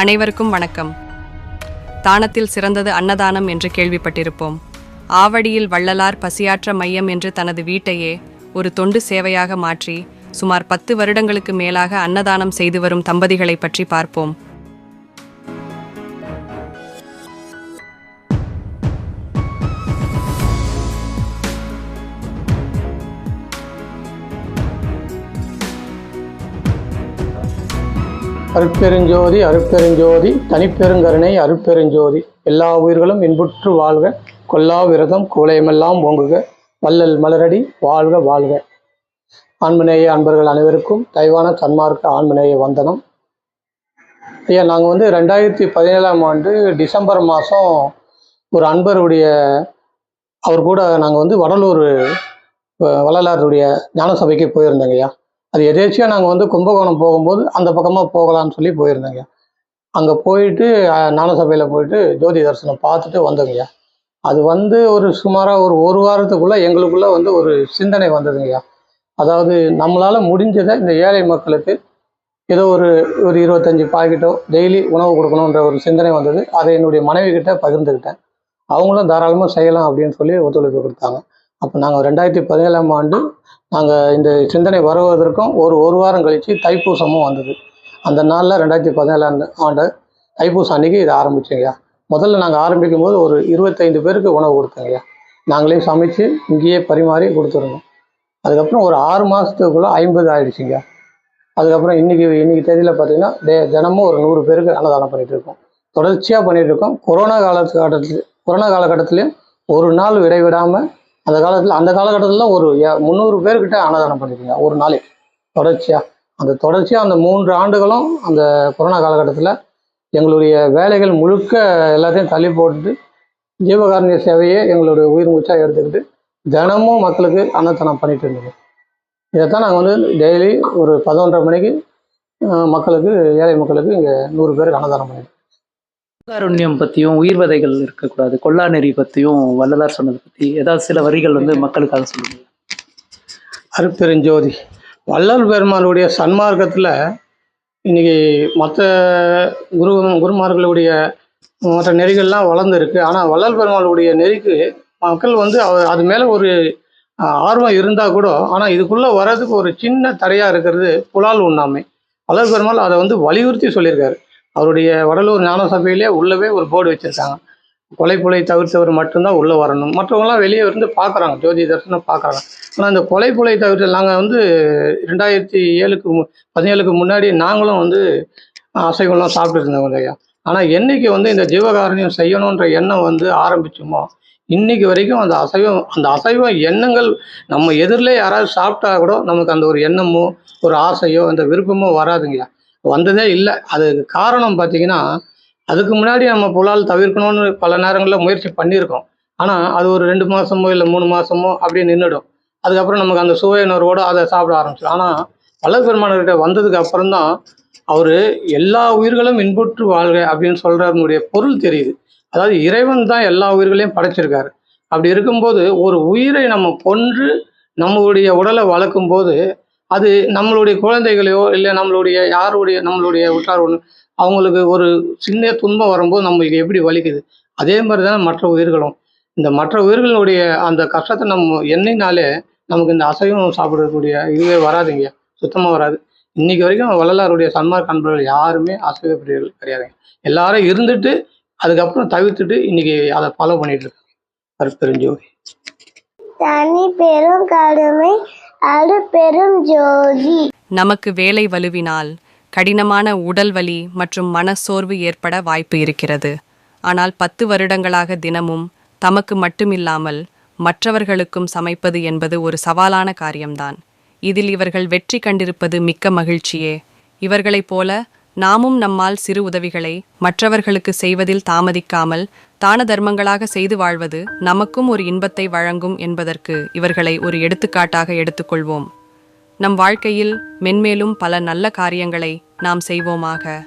அனைவருக்கும் வணக்கம். தானத்தில் சிறந்தது அன்னதானம் என்று கேள்விப்பட்டிருப்போம். ஆவடியில் வள்ளலார் பசியாற்ற மையம் என்று தனது வீட்டையே ஒரு தொண்டு சேவையாக மாற்றி சுமார் பத்து வருடங்களுக்கு மேலாக அன்னதானம் செய்து வரும் தம்பதிகளை பற்றி பார்ப்போம். அருட்பெருஞ்சோதி அருட்பெருஞ்சோதி தனிப்பெருங்கருணை அருட்பெருஞ்சோதி. எல்லா உயிர்களும் இன்புற்று வாழ்க. கொல்லா விரதம் கோலயமெல்லாம் ஓங்குக. வள்ளல் மலரடி வாழ்க வாழ்க. ஆண்மநேய அன்பர்கள் அனைவருக்கும் தயவான தன்மார்க்க ஆண்மநேய வந்தனம். ஐயா நாங்கள் வந்து ரெண்டாயிரத்தி பதினேழாம் ஆண்டு டிசம்பர் மாதம் ஒரு அன்பருடைய அவர் கூட நாங்கள் வந்து வடலூர் வள்ளலாருடைய ஞான சபைக்கு போயிருந்தோங்க ஐயா. அது எதேச்சியாக நாங்கள் வந்து கும்பகோணம் போகும்போது அந்த பக்கமாக போகலாம்னு சொல்லி போயிருந்தோங்க. அங்கே போயிட்டு ஞானசபையில் போயிட்டு ஜோதி தரிசனம் பார்த்துட்டு வந்தோங்கய்யா. அது வந்து ஒரு சுமாராக ஒரு ஒரு வாரத்துக்குள்ளே எங்களுக்குள்ளே வந்து ஒரு சிந்தனை வந்ததுங்கய்யா. அதாவது நம்மளால் முடிஞ்சதை இந்த ஏழை மக்களுக்கு ஏதோ ஒரு ஒரு இருபத்தஞ்சி பாக்கெட்டோ டெய்லி உணவு கொடுக்கணுன்ற ஒரு சிந்தனை வந்தது. அதை என்னுடைய மனைவி கிட்ட பகிர்ந்துக்கிட்டேன் அவங்களும் தாராளமாக செய்யலாம் அப்படின்னு சொல்லி ஒத்துழைப்பு கொடுத்தாங்க. அப்போ நாங்கள் ரெண்டாயிரத்தி பதினேழாம் ஆண்டு நாங்கள் இந்த சிந்தனை வருவதற்கும் ஒரு ஒரு வாரம் கழித்து தைப்பூசமும் வந்தது. அந்த நாளில் ரெண்டாயிரத்தி பதினேழாம் ஆண்டு தைப்பூசம் அன்றைக்கி இதை ஆரம்பித்தோங்கய்யா முதல்ல நாங்கள் ஆரம்பிக்கும் போது ஒரு இருபத்தைந்து பேருக்கு உணவு கொடுத்தோங்கய்யா நாங்களே சமைச்சு இங்கேயே பரிமாறி கொடுத்துருந்தோம். அதுக்கப்புறம் ஒரு ஆறு மாதத்துக்குள்ளே ஐம்பது ஆயிடுச்சுங்க. அதுக்கப்புறம் இன்னைக்கு இன்னைக்கு தேதியில் பார்த்தீங்கன்னா டே தினமும் ஒரு நூறு பேருக்கு அன்னதானம் பண்ணிகிட்டு இருக்கோம். தொடர்ச்சியாக பண்ணிகிட்டு இருக்கோம். கொரோனா காலகட்டத்தில் கொரோனா காலகட்டத்திலையும் ஒரு நாள் விடைவிடாமல் அந்த காலத்தில் அந்த காலகட்டத்தில் ஒரு எ- முந்நூறு பேர்கிட்ட அன்னதானம் பண்ணிருக்கீங்க ஒரு நாளைக்கு தொடர்ச்சியாக அந்த தொடர்ச்சியாக அந்த மூன்று ஆண்டுகளும் அந்த கொரோனா காலகட்டத்தில் எங்களுடைய வேலைகள் முழுக்க எல்லாத்தையும் தள்ளி போட்டுட்டு ஜீவகாரணிய சேவையை எங்களுடைய உயிர் மூச்சாக எடுத்துக்கிட்டு தினமும் மக்களுக்கு அன்னதானம் பண்ணிட்டு இருந்தோம் இதைத்தான் நாங்கள் வந்து டெய்லி ஒரு பதினொன்றரை மணிக்கு மக்களுக்கு ஏழை மக்களுக்கு இங்கே நூறு பேருக்கு அன்னதானம் பண்ணிட்டு அருண்யம் பற்றியும் உயிர் வதைகள் இருக்கக்கூடாது கொல்லா நெறி பற்றியும் வள்ளலார் சொன்னதை பற்றி ஏதாவது சில வரிகள் வந்து மக்களுக்காக சொல்லுங்க. அருப்பெருஞ்சோதி வள்ளல் பெருமானுடைய சன்மார்க்கத்தில் இன்னைக்கு மற்ற குரு குருமார்களுடைய மற்ற நெறிகள்லாம் வளர்ந்துருக்கு. ஆனால் வள்ளல் பெருமாளுடைய நெறிக்கு மக்கள் வந்து அது மேலே ஒரு ஆர்வம் இருந்தால் கூட ஆனால் இதுக்குள்ளே வர்றதுக்கு ஒரு சின்ன தடையாக இருக்கிறது புலால் உண்ணாமை. வள்ளல் பெருமாள் அதை வந்து வலியுறுத்தி சொல்லியிருக்காரு. அவருடைய வடலூர் ஞான சபையிலே உள்ளவே ஒரு போர்டு வச்சுருக்காங்க. கொலை புலை தவிர்த்தவர் மட்டும்தான் உள்ளே வரணும். மற்றவங்களாம் வெளியே இருந்து பார்க்குறாங்க ஜோதி தரிசனம் பார்க்குறாங்க ஆனால் இந்த கொலை புலை தவிர்த்து நாங்கள் வந்து ரெண்டாயிரத்தி ஏழுக்கு மு- பதினேழுக்கு முன்னாடி நாங்களும் வந்து அசைவம்லாம் சாப்பிட்டு இருந்தோம் ஐயா ஆனால் என்னைக்கு வந்து இந்த ஜீவகாரணியம் செய்யணுன்ற எண்ணம் வந்து ஆரம்பிச்சோமோ இன்னைக்கு வரைக்கும் அந்த அசைவம் அந்த அசைவம் எண்ணங்கள் நம்ம எதிரில் யாராவது சாப்பிட்டா கூட நமக்கு அந்த ஒரு எண்ணமோ ஒரு ஆசையோ அந்த விருப்பமோ வராதுங்கய்யா. வந்ததே இல்லை. அதுக்கு காரணம் பார்த்தீங்கன்னா அதுக்கு முன்னாடி நம்ம புலால் தவிர்க்கணும்னு பல நேரங்களில் முயற்சி பண்ணியிருக்கோம். ஆனால் அது ஒரு ரெண்டு மாதமோ இல்லை மூணு மாதமோ அப்படியே நின்றுடும் அதுக்கப்புறம் நமக்கு அந்த சுவையினரோடு அதை சாப்பிட ஆரம்பிச்சிடும். ஆனால் வள்ளல் பெருமானர்கிட்ட வந்ததுக்கு அப்புறம் தான் அவர் எல்லா உயிர்களும் இன்புற்று வாழ்க அப்படின்னு சொல்கிறதனுடைய பொருள் தெரியுது. அதாவது இறைவன் தான் எல்லா உயிர்களையும் படைச்சிருக்காரு. அப்படி இருக்கும்போது ஒரு உயிரை நம்ம கொன்று நம்மளுடைய உடலை வளர்க்கும் போது அது நம்மளுடைய குழந்தைகளையோ இல்லை நம்மளுடைய யாருடைய நம்மளுடைய உற்றார் ஒன்று அவங்களுக்கு ஒரு சின்ன துன்பம் வரும்போது நம்மளுக்கு எப்படி வலிக்குது? அதே மாதிரி தான் மற்ற உயிர்களும். இந்த மற்ற உயிர்களுடைய அந்த கஷ்டத்தை நம்ம எண்ணினாலே நமக்கு இந்த அசைவம் சாப்பிடக்கூடிய இதுவே வராதுங்க. சுத்தமாக வராது. இன்னைக்கு வரைக்கும் வள்ளலாருடைய சன்மார்க் அன்பர்கள் யாருமே அசைவ பிரியர்கள் கிடையாதுங்க. எல்லாரும் இருந்துட்டு அதுக்கப்புறம் தவிர்த்துட்டு இன்னைக்கு அதை ஃபாலோ பண்ணிட்டு இருக்காங்க. அருட்பெருஞ்சோதி தனி பெரும் கடுமை அரு பெரும் ஜோதி. நமக்கு வேலை வலுவினால் கடினமான உடல் வலி மற்றும் மனச்சோர்வு ஏற்பட வாய்ப்பு இருக்கிறது. ஆனால் பத்து வருடங்களாக தினமும் தமக்கு மட்டுமில்லாமல் மற்றவர்களுக்கும் சமைப்பது என்பது ஒரு சவாலான காரியம்தான். இதில் இவர்கள் வெற்றி கண்டிருப்பது மிக்க மகிழ்ச்சியே. இவர்களைப் போல நாமும் நம்மால் சிறு உதவிகளை மற்றவர்களுக்கு செய்வதில் தாமதிக்காமல் தான தர்மங்களாக செய்து வாழ்வது நமக்கும் ஒரு இன்பத்தை வழங்கும் என்பதற்கு இவர்களை ஒரு எடுத்துக்காட்டாக எடுத்துக்கொள்வோம். நம் வாழ்க்கையில் மென்மேலும் பல நல்ல காரியங்களை நாம் செய்வோமாக.